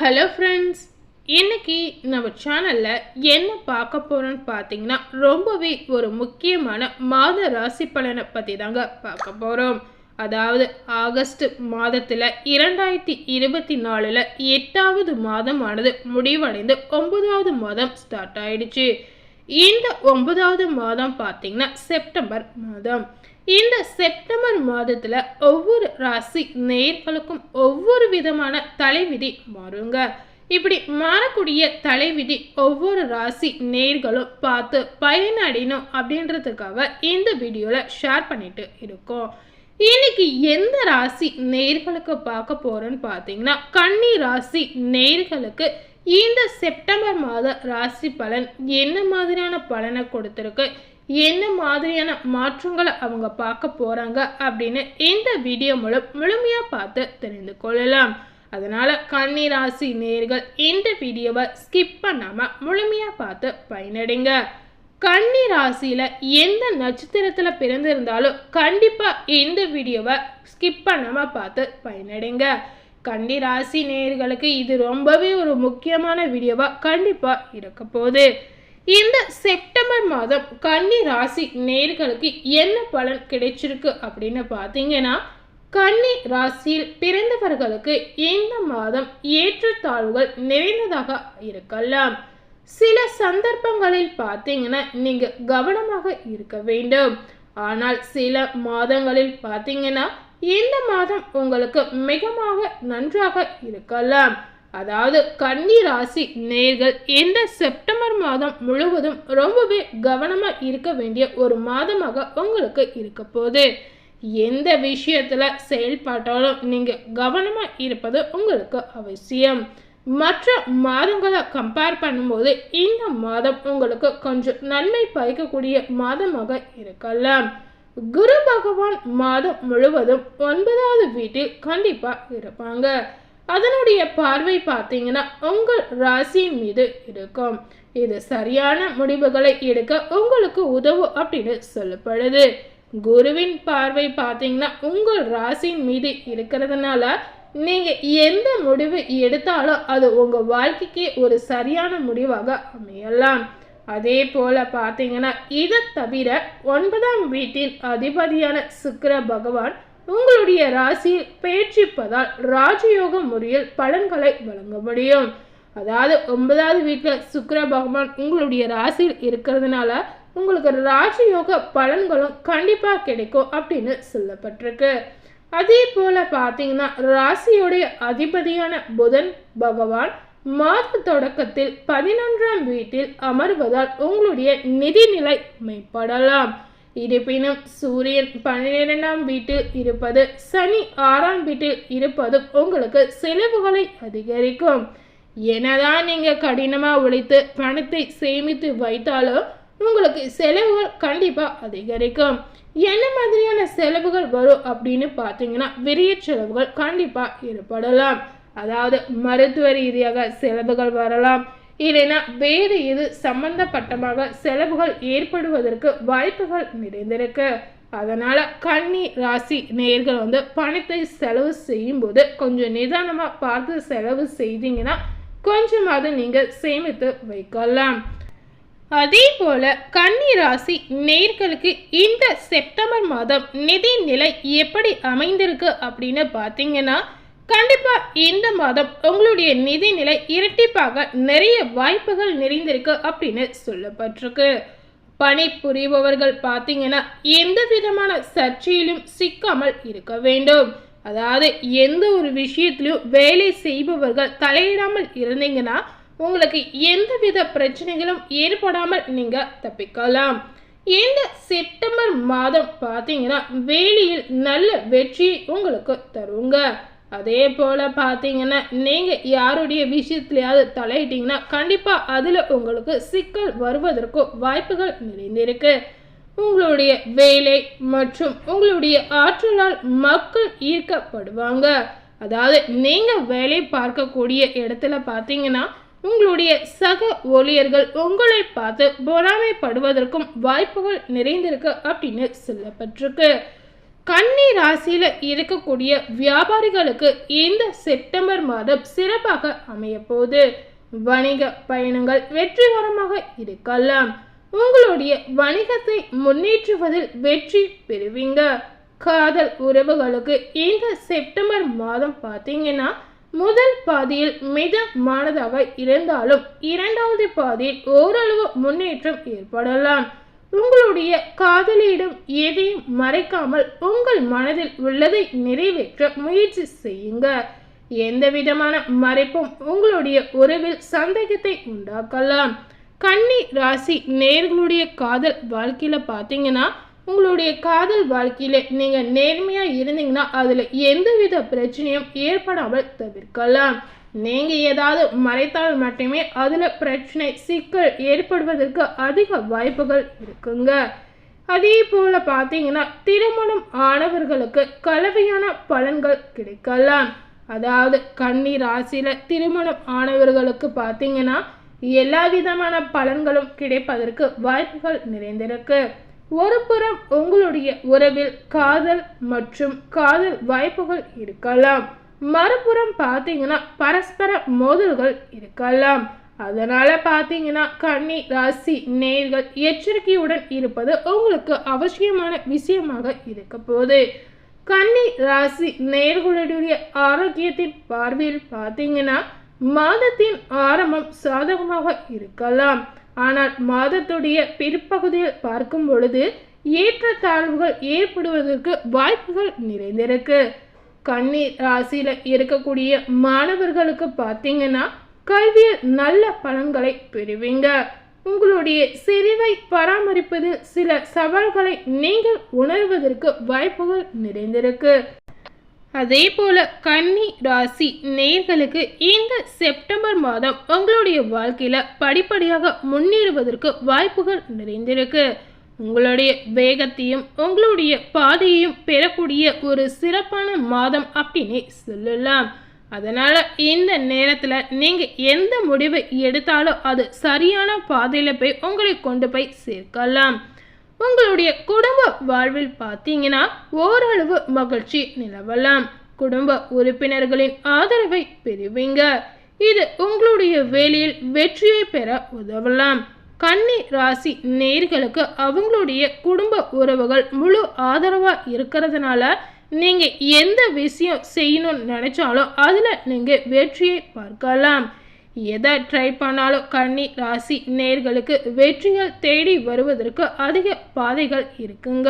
Hello friends இன்னைக்கு நம்ம சேனலில் என்ன பார்க்க போகிறோன்னு பார்த்தீங்கன்னா ரொம்பவே ஒரு முக்கியமான மாத ராசி பலனை பற்றி தாங்க பார்க்க போகிறோம் அதாவது ஆகஸ்ட் மாதத்தில் இரண்டாயிரத்தி இருபத்தி நாலில் எட்டாவது மாதமானது முடிவடைந்து ஒன்பதாவது மாதம் ஸ்டார்ட் ஆயிடுச்சு. இந்த ஒன்பதாவது மாதம் பார்த்தீங்கன்னா செப்டம்பர் மாதம். இந்த செப்டம்பர் மாதத்தில் ஒவ்வொரு ராசி நேர்களுக்கும் ஒவ்வொரு விதமான தலைவிதி மாறுங்க. இப்படி மாறக்கூடிய தலைவிதி ஒவ்வொரு ராசி நேர்களும் பார்த்து பயனடையணும் அப்படின்றதுக்காக இந்த வீடியோவில் ஷேர் பண்ணிட்டு இருக்கோம். இன்னைக்கு எந்த ராசி நேர்களுக்கு பார்க்க போறோன்னு பார்த்தீங்கன்னா கன்னி ராசி நேர்களுக்கு இந்த செப்டம்பர் மாத ராசி பலன் என்ன மாதிரியான பலனை கொடுத்துருக்கு? என்ன மாதிரியான மாற்றங்களை அவங்க பார்க்க போகிறாங்க அப்படின்னு இந்த வீடியோ மூலம் முழுமையாக பார்த்து தெரிந்து கொள்ளலாம். அதனால் கன்னிராசி நேர்கள் இந்த வீடியோவை ஸ்கிப் பண்ணாமல் முழுமையாக பார்த்து பயனடைங்க. கன்னி ராசியில் எந்த நட்சத்திரத்தில் பிறந்திருந்தாலும் கண்டிப்பாக இந்த வீடியோவை ஸ்கிப் பண்ணாமல் பார்த்து பயனடைங்க. கன்னி ராசி நேர்களுக்கு இது ரொம்பவே ஒரு முக்கியமான வீடியோவாக கண்டிப்பாக இருக்க போகுது. இந்த செப்டம்பர் மாதம் கன்னி ராசி நேர்களுக்கு என்ன பலன் கிடைச்சிருக்கு அப்படின்னு பார்த்தீங்கன்னா கன்னி ராசியில் பிறந்தவர்களுக்கு இந்த மாதம் ஏற்றத்தாழ்வுகள் நிறைந்ததாக இருக்கலாம். சில சந்தர்ப்பங்களில் பார்த்தீங்கன்னா நீங்கள் கவனமாக இருக்க வேண்டும். ஆனால் சில மாதங்களில் பார்த்தீங்கன்னா இந்த மாதம் உங்களுக்கு மிகமாக நன்றாக இருக்கலாம். அதாவது கன்னி ராசி நேர்கள் இந்த செப்டம்பர் மாதம் முழுவதும் ரொம்பவே கவனமாக இருக்க வேண்டிய ஒரு மாதமாக உங்களுக்கு இருக்க போகுது. எந்த விஷயத்தில் செயல்பாட்டாலும் நீங்கள் கவனமாக இருப்பது உங்களுக்கு அவசியம். மற்ற மாதங்களை கம்பேர் பண்ணும்போது இந்த மாதம் உங்களுக்கு கொஞ்சம் நன்மை பயக்கக்கூடிய மாதமாக இருக்கலாம். குரு பகவான் மாதம் முழுவதும் ஒன்பதாவது வீட்டில் கண்டிப்பாக இருப்பாங்க. அதனுடைய பார்வை பார்த்தீங்கன்னா உங்கள் ராசியின் மீது இருக்கும். இது சரியான முடிவுகளை எடுக்க உங்களுக்கு உதவும் அப்படின்னு சொல்லப்படுது. குருவின் பார்வை பார்த்தீங்கன்னா உங்கள் ராசியின் மீது இருக்கிறதுனால நீங்க எந்த முடிவு எடுத்தாலும் அது உங்க வாழ்க்கைக்கு ஒரு சரியான முடிவாக அமையலாம். அதே போல பார்த்தீங்கன்னா இதை தவிர ஒன்பதாம் வீட்டின் அதிபதியான சுக்கிர பகவான் உங்களுடைய ராசியில் பேச்சிப்பதால் ராஜயோக முறையில் பலன்களை வழங்க முடியும். அதாவது ஒன்பதாவது வீட்டில் சுக்கர பகவான் உங்களுடைய ராசியில் இருக்கிறதுனால உங்களுக்கு ராஜயோக பலன்களும் கண்டிப்பாக கிடைக்கும் அப்படின்னு சொல்லப்பட்டிருக்கு. அதே போல் பார்த்தீங்கன்னா ராசியுடைய அதிபதியான புதன் பகவான் மாத தொடக்கத்தில் பதினொன்றாம் வீட்டில் அமர்வதால் உங்களுடைய நிதிநிலை மேம்படலாம். இருப்பினும் சூரியன் பன்னிரெண்டாம் வீட்டில் இருப்பது சனி ஆறாம் வீட்டில் இருப்பதும் உங்களுக்கு செலவுகளை அதிகரிக்கும். என்னதான் நீங்கள் கடினமாக உழைத்து பணத்தை சேமித்து வைத்தாலும் உங்களுக்கு செலவுகள் கண்டிப்பாக அதிகரிக்கும். என்ன மாதிரியான செலவுகள் வரும் அப்படின்னு பார்த்தீங்கன்னா விரிய செலவுகள் கண்டிப்பாக ஏற்படலாம். அதாவது மருத்துவ ரீதியாக செலவுகள் வரலாம். இல்லைன்னா வேறு எது சம்பந்தப்பட்டமாக செலவுகள் ஏற்படுவதற்கு வாய்ப்புகள் நிறைந்திருக்கு. அதனால் கன்னி ராசி நேர்கள் வந்து பணத்தை செலவு செய்யும்போது கொஞ்சம் நிதானமாக பார்த்து செலவு செய்தீங்கன்னா கொஞ்சமாவது நீங்கள் சேமித்து வைக்கலாம். அதே போல கன்னி ராசி நேர்களுக்கு இந்த செப்டம்பர் மாதம் நிதி நிலை எப்படி அமைந்திருக்கு அப்படின்னு பார்த்தீங்கன்னா கண்டிப்பாக இந்த மாதம் உங்களுடைய நிதி நிலை இரட்டிப்பாக நிறைய வாய்ப்புகள் நிறைந்திருக்கு அப்படின்னு சொல்லப்பட்டிருக்கு. பணி புரிபவர்கள் பார்த்தீங்கன்னா எந்த விதமான சர்ச்சையிலும் சிக்காமல் இருக்க வேண்டும். அதாவது எந்த ஒரு விஷயத்திலும் வேலை செய்பவர்கள் தலையிடாமல் இருந்தீங்கன்னா உங்களுக்கு எந்தவித பிரச்சனைகளும் ஏற்படாமல் நீங்கள் தப்பிக்கலாம். இந்த செப்டம்பர் மாதம் பார்த்தீங்கன்னா வேலையில் நல்ல வெற்றி உங்களுக்கு தருங்க. அதே போல் பார்த்தீங்கன்னா நீங்கள் யாருடைய விஷயத்துலையாவது தலையிட்டீங்கன்னா கண்டிப்பாக அதில் உங்களுக்கு சிக்கல் வருவதற்கும் வாய்ப்புகள் நிறைந்திருக்கு. உங்களுடைய வேலை மற்றும் உங்களுடைய ஆற்றலால் மக்கள் ஈர்க்கப்படுவாங்க. அதாவது நீங்கள் வேலை பார்க்கக்கூடிய இடத்துல பார்த்தீங்கன்னா உங்களுடைய சக ஊழியர்கள் உங்களை பார்த்து பொறாமைப்படுவதற்கும் வாய்ப்புகள் நிறைந்திருக்கு அப்படின்னு சொல்லப்பட்டிருக்கு. கன்னி ராசியில் இருக்கக்கூடிய வியாபாரிகளுக்கு இந்த செப்டம்பர் மாதம் சிறப்பாக அமைய வணிக பயணங்கள் வெற்றிகரமாக இருக்கலாம். உங்களுடைய வணிகத்தை முன்னேற்றுவதில் வெற்றி பெறுவீங்க. காதல் உறவுகளுக்கு இந்த செப்டம்பர் மாதம் பார்த்தீங்கன்னா முதல் பாதியில் மிதமானதாக இருந்தாலும் இரண்டாவது பாதியில் ஓரளவு முன்னேற்றம் ஏற்படலாம். உங்களுடைய காதலியிடம் எதையும் மறைக்காமல் உங்கள் மனதில் உள்ளதை நிறைவேற்ற முயற்சி செய்யுங்க. எந்த விதமான மறைப்பும் உங்களுடைய உறவில் சந்தேகத்தை உண்டாக்கலாம். கன்னி ராசி நேர்களுடைய காதல் வாழ்க்கையில் பார்த்தீங்கன்னா உங்களுடைய காதல் வாழ்க்கையில் நீங்கள் நேர்மையாக இருந்தீங்கன்னா அதில் எந்தவித பிரச்சனையும் ஏற்படாமல் தவிர்க்கலாம். நீங்கள் ஏதாவது மறைத்தால் மட்டுமே அதில் பிரச்சனை சிக்கல் ஏற்படுவதற்கு அதிக வாய்ப்புகள் இருக்குங்க. அதே போல் பார்த்தீங்கன்னா திருமணம் ஆனவர்களுக்கு கலவையான பலன்கள் கிடைக்கலாம். அதாவது கன்னி ராசியில் திருமணம் ஆனவர்களுக்கு பார்த்தீங்கன்னா எல்லா விதமான பலன்களும் கிடைப்பதற்கு வாய்ப்புகள் நிறைந்திருக்கு. ஒரு புறம் உங்களுடைய உறவில் காதல் மற்றும் காதல் வாய்ப்புகள் இருக்கலாம். மறுபுறம் பார்த்தீங்கன்னா பரஸ்பர மோதல்கள் இருக்கலாம். அதனால பார்த்தீங்கன்னா கன்னி ராசி நேர்கள் எச்சரிக்கையுடன் இருப்பது உங்களுக்கு அவசியமான விஷயமாக இருக்க போகுது. கன்னி ராசி நேர்களுடைய ஆரோக்கியத்தின் பார்வையில் பார்த்தீங்கன்னா மாதத்தின் ஆரம்பம் சாதகமாக இருக்கலாம். ஆனால் மாதத்துடைய பிற்பகுதியில் பார்க்கும் பொழுது ஏற்றத்தாழ்வுகள் ஏற்படுவதற்கு வாய்ப்புகள் நிறைந்திருக்கு. கன்னி ராசியில் இருக்கக்கூடிய மாணவர்களுக்கு பார்த்தீங்கன்னா கல்வியில் நல்ல பலன்களை பெறுவீங்க. உங்களுடைய செறிவை பராமரிப்பதில் சில சவால்களை நீங்கள் உணர்வதற்கு வாய்ப்புகள் நிறைந்திருக்கு. அதே போல கன்னி ராசி நேர்களுக்கு இந்த செப்டம்பர் மாதம் உங்களுடைய வாழ்க்கையில படிப்படியாக முன்னேறுவதற்கு வாய்ப்புகள் நிறைந்திருக்கு. உங்களுடைய வேகத்தையும் உங்களுடைய பாதையையும் பெறக்கூடிய ஒரு சிறப்பான மாதம் அப்படின்னு சொல்லலாம். அதனால் இந்த நேரத்தில் நீங்கள் எந்த முடிவை எடுத்தாலும் அது சரியான பாதையில் போய் உங்களை கொண்டு போய் சேர்க்கலாம். உங்களுடைய குடும்ப வாழ்வில் பார்த்தீங்கன்னா ஓரளவு மகிழ்ச்சி நிலவலாம். குடும்ப உறுப்பினர்களின் ஆதரவை பெறுவீங்க. இது உங்களுடைய வேலையில் வெற்றியை பெற உதவலாம். கன்னி ராசி நேர்களுக்கு அவங்களுடைய குடும்ப உறவுகள் முழு ஆதரவாக இருக்கிறதுனால நீங்கள் எந்த விஷயம் செய்யணும்னு நினச்சாலும் அதில் நீங்கள் வெற்றியை பார்க்கலாம். எதை ட்ரை பண்ணாலும் கன்னி ராசி நேர்களுக்கு வெற்றிகள் தேடி வருவதற்கு அதிக பாதைகள் இருக்குங்க.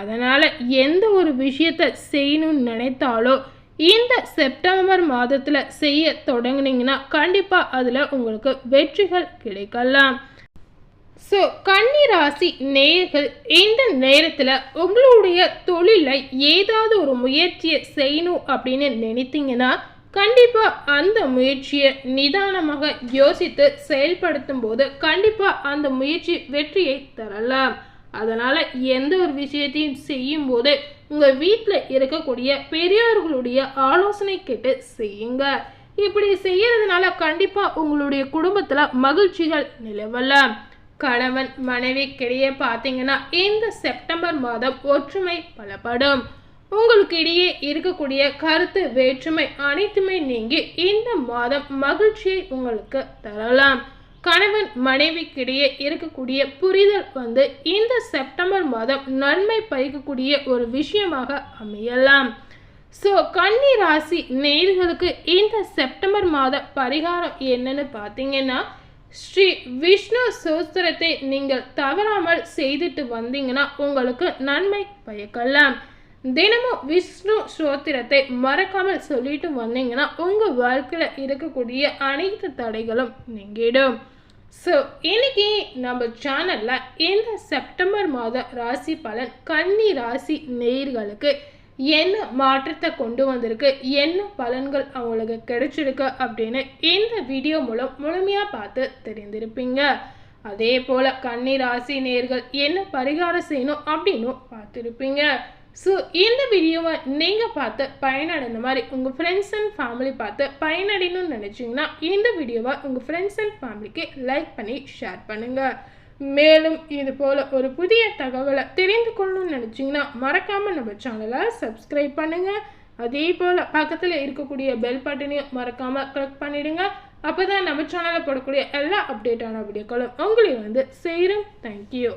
அதனால் எந்த ஒரு விஷயத்தை செய்யணும்னு நினைத்தாலோ இந்த செப்டம்பர் மாதத்தில் செய்ய தொடங்குனீங்கன்னா கண்டிப்பாக அதில் உங்களுக்கு வெற்றிகள் கிடைக்கலாம். ஸோ கன்னிராசி நேர்கள் இந்த நேரத்தில் உங்களுடைய தொழிலை ஏதாவது ஒரு முயற்சியை செய்யணும் அப்படின்னு நினைத்தீங்கன்னா கண்டிப்பாக அந்த முயற்சியை நிதானமாக யோசித்து செயல்படுத்தும் போது கண்டிப்பாக அந்த முயற்சி வெற்றியை தரலாம். அதனால் எந்த ஒரு விஷயத்தையும் செய்யும் போது உங்கள் வீட்டில் இருக்கக்கூடிய பெரியோர்களுடைய ஆலோசனை கேட்டு செய்யுங்க. இப்படி செய்யறதுனால கண்டிப்பாக உங்களுடைய குடும்பத்தில் மகிழ்ச்சிகள் நிலவலாம். கணவன் மனைவிக்கிடையே பார்த்தீங்கன்னா இந்த செப்டம்பர் மாதம் ஒற்றுமை பலப்படும். உங்களுக்கு இடையே இருக்கக்கூடிய கருத்து வேற்றுமை அனைத்துமே நீங்கி இந்த மாதம் மகிழ்ச்சியை உங்களுக்கு தரலாம். கணவன் மனைவிக்கிடையே இருக்கக்கூடிய புரிதல் வந்து இந்த செப்டம்பர் மாதம் நன்மை பயக்கக்கூடிய ஒரு விஷயமாக அமையலாம். ஸோ கன்னி ராசி நேர்களுக்கு இந்த செப்டம்பர் மாத பரிகாரம் என்னன்னு பார்த்தீங்கன்னா ஸ்ரீ விஷ்ணு சோஸ்திரத்தை நீங்கள் தவறாமல் செய்துட்டு வந்தீங்கன்னா உங்களுக்கு நன்மை பயக்கலாம். தினமும் விஷ்ணு ஸ்ரோத்திரத்தை மறக்காமல் சொல்லிட்டு வந்தீங்கன்னா உங்கள் வாழ்க்கையில் இருக்கக்கூடிய அனைத்து தடைகளும் நீங்கிடும். ஸோ இன்னைக்கு நம்ம சேனலில் இந்த செப்டம்பர் மாத ராசி பலன் கன்னி ராசி நேர்களுக்கு என்ன மாற்றத்தை கொண்டு வந்திருக்கு. என்ன பலன்கள் அவங்களுக்கு கிடைச்சிருக்கு அப்படின்னு இந்த வீடியோ மூலம் முழுமையாக பார்த்து தெரிந்திருப்பீங்க. அதே போல் கன்னி ராசி நேர்கள் என்ன பரிகாரம் செய்யணும் அப்படின்னும் பார்த்துருப்பீங்க. ஸோ இந்த வீடியோவை நீங்கள் பார்த்து பயனடைந்த மாதிரி உங்கள் ஃப்ரெண்ட்ஸ் அண்ட் ஃபேமிலி பார்த்து பயனடையணும்னு நினச்சிங்கன்னா இந்த வீடியோவை உங்கள் ஃப்ரெண்ட்ஸ் அண்ட் ஃபேமிலிக்கு லைக் பண்ணி ஷேர் பண்ணுங்கள் மேலும் இது போல் ஒரு புதிய தகவலை தெரிந்து கொள்ளணும்னு நினச்சிங்கன்னா மறக்காமல் நம்ம சேனலை சப்ஸ்கிரைப் பண்ணுங்கள் அதே போல் பக்கத்தில் இருக்கக்கூடிய பெல் பட்டனையும் மறக்காமல் கிளிக் பண்ணிவிடுங்க அப்போ தான் நம்ம சேனலில் போடக்கூடிய எல்லா அப்டேட்டான வீடியோக்களும் உங்களுக்கு வந்து சேரும். தேங்க்யூ